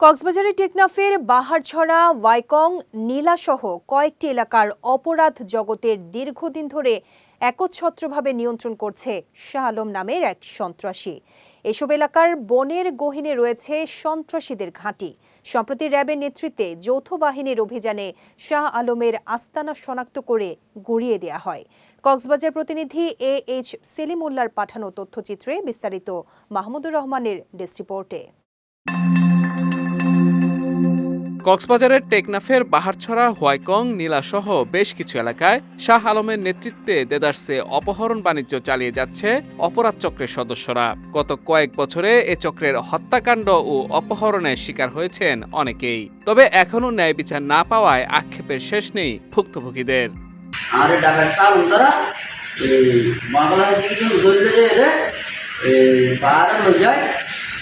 কক্সবাজারের টেকনাফের বাহারছড়া, ওয়াইকং, নীলাসহ কয়েকটি এলাকার অপরাধ জগতের দীর্ঘদিন ধরে একচ্ছত্রভাবে নিয়ন্ত্রণ করছে শাহ আলম নামের এক সন্ত্রাসী। এসব এলাকার বনের গহীনে রয়েছে সন্ত্রাসীদের ঘাঁটি। সম্প্রতি র্যাবের নেতৃত্বে যৌথ বাহিনীর অভিযানে শাহ আলমের আস্তানা শনাক্ত করে গড়িয়ে দেওয়া হয়। কক্সবাজার প্রতিনিধি এ এইচ সেলিমুল্লার পাঠানো তথ্যচিত্রে বিস্তারিত মাহমুদুর রহমানের ডেস্ক রিপোর্টে। কক্সবাজারের টেকনাফের বাহারছড়া, হোয়াইকং, নীলাসহ বেশ কিছু এলাকায় শাহ আলমের নেতৃত্বে দেদারসে অপহরণ বাণিজ্য চালিয়ে যাচ্ছে অপরাধ চক্রের সদস্যরা। গত কয়েক বছরে এ চক্রের হত্যাকাণ্ড ও অপহরণের শিকার হয়েছেন অনেকেই। তবে এখনও ন্যায় বিচার না পাওয়ায় আক্ষেপের শেষ নেই ভুক্তভোগীদের। যায়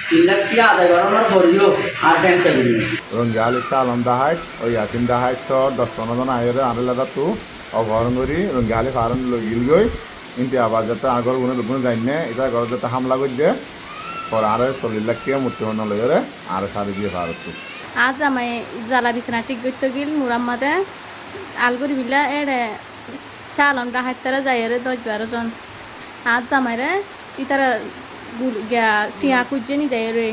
টিয়া আদায় করানোর পরেও আর ট্যাঙ্ক চাবি রঞ্জালি চ দশ পনেরো জন আয়রে আরে লাদা তু অপহরণ করি রঞ্জালি ফারণ লগিল গই কিন্তু আবার যাতে আগর গুণে দুগুণ যাই এটা ঘর যাতে হামলা করে দিয়ে পরে আরে চল্লিশ লাখ টাকা মৃত্যুবরণ লইরে আরে সারি দিয়ে ফারত আজ আমায় জ্বালা বিছানা ঠিক করতে গিল মুরাম্মাদে আলগুড়ি বিলা এড়ে শালম ডাহাইতারা যাই রে দশ বারো জন আজ জামাইরে ইতারা গুল- গিয়া- টিয়া খুঁজছে নিজে রে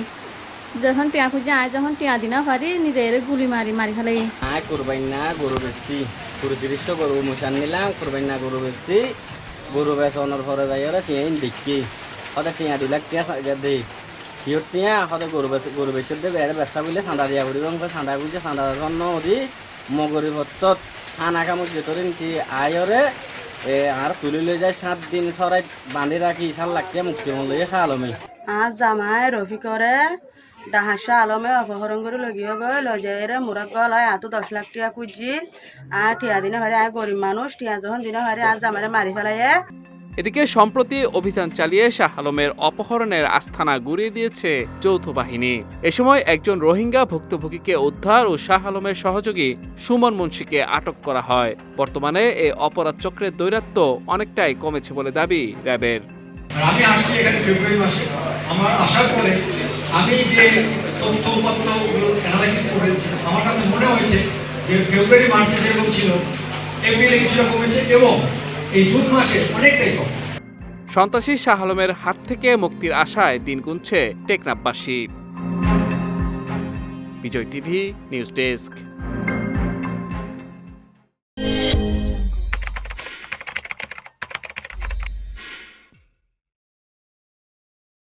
যখন টিয়া খুঁজছে আয়, যখন টিয়া দিনা পারি নিজে রে গুলি মারি মারি ফেলাই। আয় কোরবাইন না গরু বেশি গরু তিরিশশো গরু মুসান নিলাম কোরবাইন না গরু বেশি গরু বেচনের পরে যাই ওরা টিয়া দেখি হতে টিয়া দুই লাখ টিয়া দেই সিওর টিয়া হতে গরু বেচে গরু বেচে দেবে এর ব্যবসা করলে চাঁদা দিয়া করিব। চাঁদা করছে চাঁদা ধন্য দি মগরি ভত্তত খানা কামত যেতরিন কি আয়রে আর তুলি লৈ যায় সাত দিন সরাই বান্ধি রাখি সাল লাগতে মুক্তি মন লইয়া চালমি আজ জামাই রফি করে ডাহাসা আলমে অপহরণ করে লগিয়ে গৈ লজাইরে মুরাক গলায় আতো দশ লাখ টাকা খুঁজি। আর ঠিয়া দিনে হরে আর গরিব মানুষ ঠিয়া যখন দিনে হরে আজ জামাইরে মারি ফেলাইয়ে। এদিকে সম্প্রতি অভিযান চালিয়ে শাহ আলমের অপহরণের আস্থানা গুড়িয়ে দিয়েছে যৌথ বাহিনী। এ সময় একজন রোহিঙ্গা ভুক্তভোগীকে উদ্ধার ও শাহ আলমের সহযোগী সুমন মুন্সিকে আটক করা হয়। বর্তমানে এই অপরাধ চক্রের দৈরাত্য অনেকটাই কমেছে বলে দাবি র্যাবের। আমি আসছি এখানে ফেব্রুয়ারি মাসে। আমার আমি যে তথ্যপত্রগুলো অ্যানালাইসিস করেছি, আমার কাছে মনে হয়েছে যে ফেব্রুয়ারি, মার্চে যেরকম ছিল, এপ্রিলে কিছুটা কমেছে এবং এই জুন মাসে অনেকটাই কম। সন্ত্রাসী শাহ আলমের হাত থেকে মুক্তির আশায় দিন গুনছে টেকনাফবাসী। Bijoy TV, news desk.